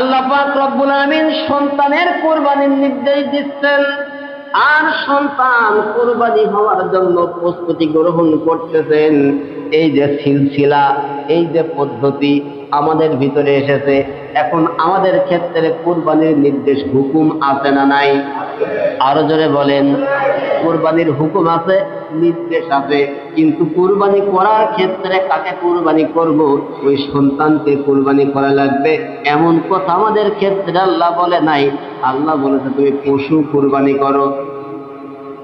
আল্লাহ পাক রব্বুল আলামিন সন্তানের কোরবানির নির্দেশ দিচ্ছেন। আর সন্তান কোরবানি হওয়ার জন্য প্রস্তুতি গ্রহণ করতেছেন। এই যে সিলসিলা, এই যে পদ্ধতি আমাদের ভিতরে এসেছে। এখন আমাদের ক্ষেত্রে কোরবানির নির্দেশ হুকুম আছে না নাই? আরও জোরে বলেন। কোরবানির হুকুম আছে, নির্দেশ আছে। কিন্তু কোরবানি করার ক্ষেত্রে কাকে কোরবানি করব? ওই সন্তানকে কোরবানি করা লাগবে। এমন কথা আমাদের ক্ষেত্রে আল্লাহ বলে নাই। আল্লাহ বলেছে, তুমি পশু কোরবানি করো।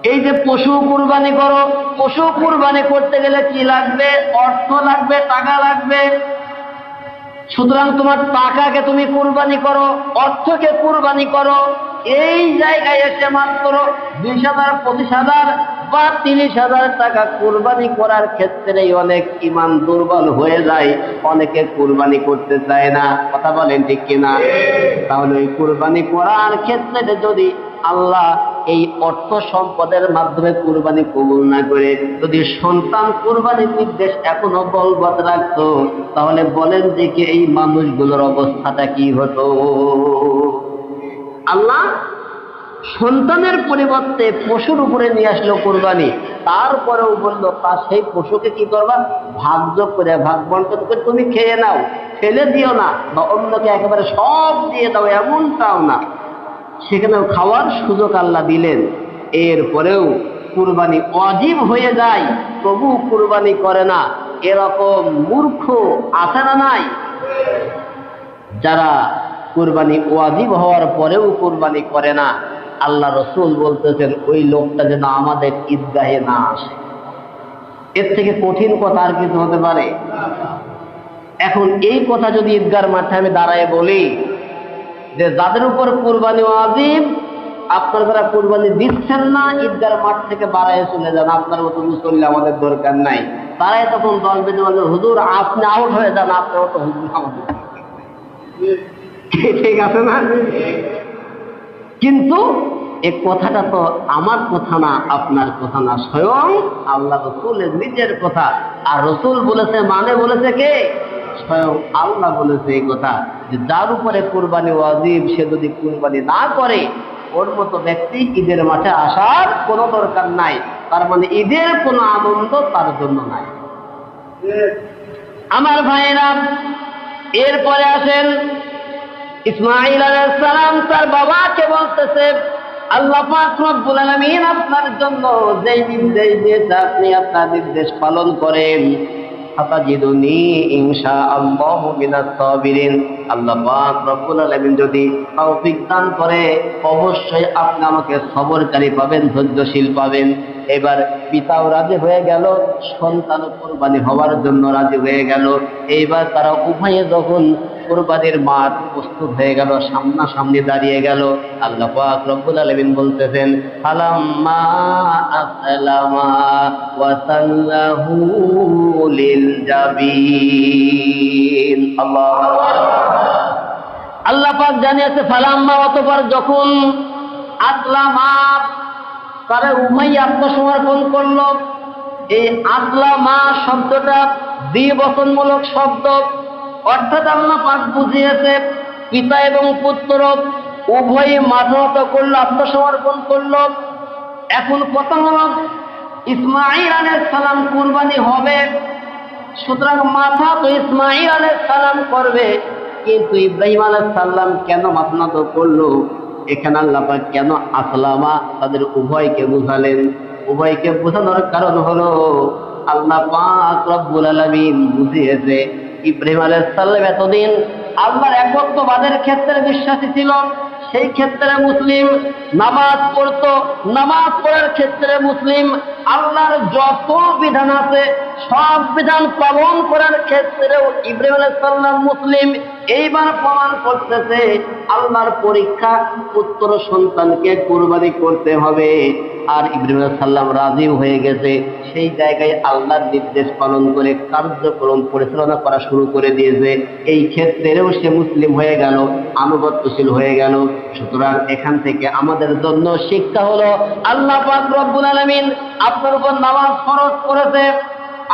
এই যে পশু কুরবানি করো, পশু কুরবানি করতে গেলে কি লাগবে? অর্থ লাগবে? টাকা লাগবে? সুতরাং তোমার টাকাকে তুমি কুরবানি করো, অর্থকে কুরবানি করো। এই জায়গায় এসে মাত্র বিশ হাজার, পঁচিশ হাজার বা তিরিশ হাজার টাকা কোরবানি করার ক্ষেত্রেই অনেক ইমান দুর্বল হয়ে যায়। অনেকে কোরবানি করতে চায় না। কথা বলেন ঠিক কিনা? তাহলে ওই কুরবানি করার ক্ষেত্রে যদি আল্লাহ এই অর্থ সম্পদের মাধ্যমে কোরবানি কবুল না করে, যদি সন্তান কোরবানির নির্দেশ এখনও বলবৎ রাখতো, তাহলে বলেন যে কি এই মানুষগুলোর অবস্থাটা কি হতো? আল্লাহ সন্তানের পরিবর্তে পশুর উপরে নিয়ে আসলো কোরবানি। তারপরেও বলল, তা সেই পশুকে কি করবা? ভাগ্য করে ভাগ বন্টন করে তুমি খেয়ে নাও। ফেলে দিও না, বা অন্যকে একেবারে সব দিয়ে দাও, এমনটাও না। সেখানেও খাওয়ার সুযোগ আল্লাহ দিলেন। এরপরেও কুরবানি অজীব হয়ে যায়, তবু কুরবানি করে না। এরকম মূর্খ আছে না নাই? যারা কুরবানি ওয়াজিব হওয়ার পরেও কুরবানি করে না। আল্লাহ রসুল বলতেছেন, ওই লোকটা যেন আমাদের ঈদগাহে না আসে। এর থেকে কঠিন কথা আর কিছু হতে পারে। এখন এই কথা যদি ঈদগার মাঠে আমি দাঁড়ায় বলি, যে যাদের উপর কুরবানি ওয়াজিব, আপনার যারা কুরবানি দিচ্ছেন না, ঈদগার মাঠ থেকে বাড়ায় চলে যান। আপনার মতো মুসল্লি আমাদের দরকার নাই। তারাই তখন দল বেঁধে বলবে হুজুর, আপনি আউট হয়ে যান, আপনার মতো হুজুর আমাদের দরকার নেই।" ঠিক আছে না? কিন্তু এই কথাটা তো আমার কথা না আপনার কথা না। স্বয়ং আল্লাহ রসুলের নিজের কথা। আর রসুল বলেছে মানে বলেছে কে? স্বয়ং আল্লাহ বলেছে এই কথা যে যার উপরে কুরবানি ওয়াজিব সে যদি কুরবানি না করে ওর মতো ব্যক্তি ঈদের মাঠে আসার কোনো দরকার নাই। তার মানে ঈদের কোনো আনন্দ তার জন্য নাই। আমার ভাইয়েরা এরপরে আসেন ইসমাইল সালাম তার বাবাকে বলতেছে, আল্লাহ রব্বুল আলামিন আপনার জন্য যেই নির্দেশ দিয়েছে আপনি আপনার নির্দেশ পালন করেন ফাতাজিদুনি ইনশাআল্লাহ মিনাস সাবিরিন। আল্লাহ পাক আলামিন যদি তৌফিক করে, অবশ্যই আপনি আমাকে সবরকারী পাবেন, ধৈর্যশীল পাবেন। এবার পিতাও রাজি হয়ে গেল সন্তান কোরবানি হওয়ার জন্য রাজি হয়ে গেল। এইবার তারা উভয়ে যখন কোরবানির মাঠ প্রস্তুত হয়ে গেল, সামনাসামনি দাঁড়িয়ে গেল, আল্লাহ রব্বুল আলামিন বলতেছেন আল্লাহ আল্লাহ পাক জানিয়েছে, ফালাম্মা অতপর যখন আসলামা তারা উমাই আত্মসমর্পণ করল, এই আসলামা শব্দটা দ্বিবচনমূলক শব্দ, অর্থাৎ আল্লাহ পাক বুঝিয়েছে, পিতা এবং পুত্র উভয়ই মাথা করল, আত্মসমর্পণ করল। এখন কথা হলো ইসমাইল আলাইহিস সালাম কুরবানি হবে, সুতরাং মাথা তো ইসমাইল আলাইহিস সালাম করবে। কিন্তু ইব্রাহিম আলাইহিস সালাম কেন মাতনাত নত করল? এখানে আল্লাহ কেন আসলামা? তাদের উভয়কে বুঝালেন। উভয়কে বোঝানোর কারণ হলো, আল্লাহ পাক রব্বুল আলমিন বুঝিয়েছে, ইব্রাহিম আলাইহিস সাল্লাম এতদিন আল্লাহর একত্ববাদের ক্ষেত্রে বিশ্বাসী ছিল। সেই ক্ষেত্রে মুসলিম নামাজ পড়তো। নামাজ পড়ার ক্ষেত্রে মুসলিম আল্লাহর যত বিধান আছে, সব বিধান পালন করার ক্ষেত্রেও ইব্রাহিম সালাম মুসলিম এইবার প্রমাণ করতেছে, আল্লাহর পরীক্ষা পুত্র সন্তানকে কুরবানি করতে হবে। আর ইব্রাহিম সালাম রাজি হয়ে গেছে। সেই জায়গায় আল্লাহর নির্দেশ পালন করে কার্যক্রম পরিচালনা করা শুরু করে দিয়েছে। এই ক্ষেত্রেও সে মুসলিম হয়ে গেল, আনুগত্যশীল হয়ে গেল। সুতরাং এখান থেকে আমাদের জন্য শিক্ষা হলো, আল্লাহ রব্বুল আলামিন আপনার উপর নামাজ ফরজ করেছে,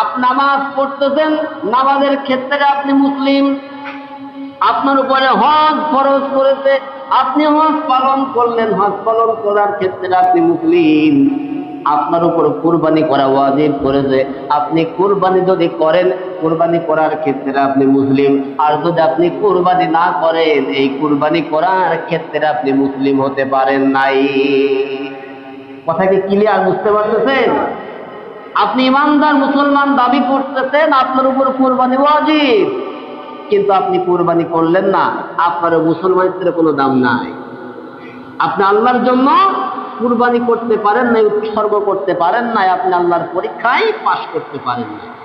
আপনি নামাজ পড়তেছেন, নামাজের ক্ষেত্রে আপনি মুসলিম, আপনার উপরে হজ ফরজ করেছে, আপনি হজ পালন করলেন, হজ পালন করার ক্ষেত্রে আপনি মুসলিম। আপনার উপর কুরবানি করা ওয়াজিব করেছে। আপনি কুরবানি যদি করেন, কুরবানি করার ক্ষেত্রে আপনি মুসলিম। আর যদি আপনি কুরবানি না করেন, এই কুরবানি করার ক্ষেত্রে আপনি মুসলিম হতে পারেন নাই। কথা কি ক্লিয়ার বুঝতে পারতেছেন? আপনি ইমানদার মুসলমান দাবি করতেছেন, আপনার উপর কুরবানি ওয়াজিব। কিন্তু আপনি কুরবানি করলেন না, আপনার মুসলমানদের কোনো দাম নাই। আপনি আল্লাহর জন্য কুরবানি করতে পারেন নাই, উৎসর্গ করতে পারেন নাই, আপনি আল্লাহর পরীক্ষায় পাশ করতে পারেন না